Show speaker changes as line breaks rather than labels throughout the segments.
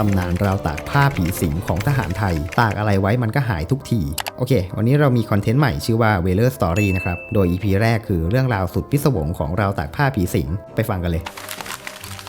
ตำนานราวตากผ้าผีสิงของทหารไทย ตากอะไรไว้มันก็หายทุกที โอเค วันนี้เรามีคอนเทนต์ใหม่ชื่อว่า w e l e r Story นะครับ โดย EP แรกคือเรื่องราวสุดพิศวงของราวตากผ้าผีสิง ไปฟังกันเลย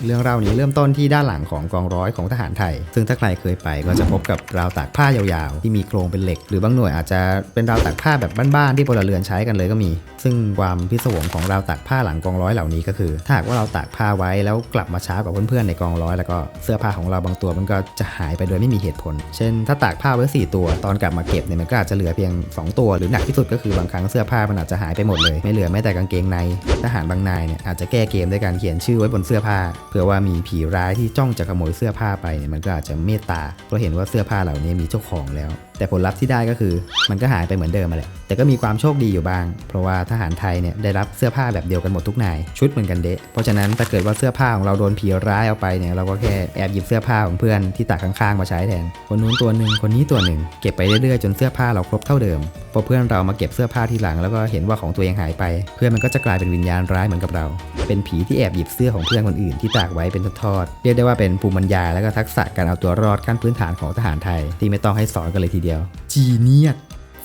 เรื่องราวนี้เริ่มต้นที่ด้านหลังของกองร้อยของทหารไทย ซึ่งถ้าใครเคยไปก็จะพบกับราวตากผ้ายาวๆ ที่มีโครงเป็นเหล็ก หรือบางหน่วยอาจจะเป็นราวตากผ้าแบบบ้านๆที่พลเรือนใช้กันเลยก็มี ซึ่งความพิศวงของราวตากผ้าหลังกองร้อยเหล่านี้ก็คือ ถ้าหากว่าเราตากผ้าไว้แล้วกลับมาช้ากว่าเพื่อนๆในกองร้อยแล้วก็เสื้อผ้าของเราบางตัวมันก็จะหายไปโดยไม่มีเหตุผล เช่น ถ้าตากผ้าไว้สี่ตัว ตอนกลับมาเก็บเนี่ยมันก็อาจจะเหลือเพียงสองตัวหรือหนักที่สุดก็คือบางครั้งเสื้อผ้ามันอาจจะหายไปหมดเลย ไม่เหลือแม้แต่กางเกงในทหารบางนายเนี่ยอาจจะแก้เกมด้วยการเขียนชื่อไว้บนเสื้อผ้าเพื่อว่ามีผีร้ายที่จ้องจะขโมยเสื้อผ้าไปเนี่ยมันก็อาจจะเมตตาเพราะเห็นว่าเสื้อผ้าเหล่านี้มีเจ้าของแล้ว แต่ผลลัพธ์ที่ได้ก็คือ มันก็หายไปเหมือนเดิมมาแหละแต่ก็มีความโชคดีอยู่บ้าง เพราะว่าทหารไทยเนี่ยได้รับเสื้อผ้าแบบเดียวกันหมดทุกนายชุดเหมือนกันเดะเพราะฉะนั้นถ้าเกิดว่าเสื้อผ้าของเราโดนผีร้ายเอาไปเนี่ยเราก็แค่แอบหยิบเสื้อผ้าของเพื่อนที่ตากข้างๆมาใช้แทน คนนู้นตัวหนึ่งคนนี้ตัวหนึ่ง เก็บไปเรื่อยๆจนเสื้อผ้าเราครบเท่าเดิมพอเพื่อนเรามาเก็บเสื้อผ้าทีหลังแล้วก็เห็นว่าของตัวเองหายไป เพื่อนมันก็จะกลายเป็นวิญญาณร้ายเหมือนกับเรา เป็นผีที่แอบหยิบเสื้อของเพื่อนคนอื่นที่ตากไว้เป็นทอดเรียกได้ว่าเป็นภูมิปัญญาและก็ทักษะการเอาตัวรอดขั้นพื้นฐานของทหารไทย ที่ไม่ต้องให้สอนกันเลยทีเดียวจีเนียส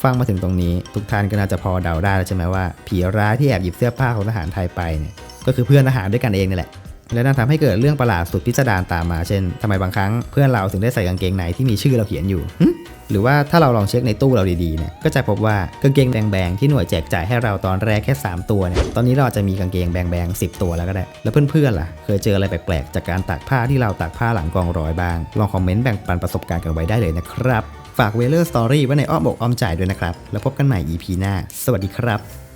ฟังมาถึงตรงนี้ทุกท่านก็น่าจะพอเดาได้แล้วใช่ไหมว่า ผีร้ายที่แอบหยิบเสื้อผ้าของทหารไทยไปเนี่ยก็คือเพื่อนทหารด้วยกันเองนี่แหละ และนั่นทำให้เกิดเรื่องประหลาดสุดพิสดารตามมาเช่นทำไมบางครั้งเพื่อนเราถึงได้ใส่กางเกงในที่มีชื่อเราเขียนอยู่หรือว่าถ้าเราลองเช็คในตู้เราดีๆเนี่ยก็จะพบว่ากางเกงแบงๆที่หน่วยแจกจ่ายให้เราตอนแรกแค่ 3 ตัวเนี่ยตอนนี้เราจจะมีกางเกงแบงๆ10 ตัวแล้วก็ได้ แล้วเพื่อนๆล่ะ เคยเจออะไรแปลกๆ จากการตากผ้าที่เราตากผ้าหลังกองร้อยบ้าง ลองคอมเมนต์แบ่งปันประสบการณ์กันไว้ได้เลยนะครับ ฝากเวเลอร์สตอรี่ไว้ในอ้อมอกอ้อมใจด้วยนะครับ แล้วพบกันใหม่ EP หน้า สวัสดีครับ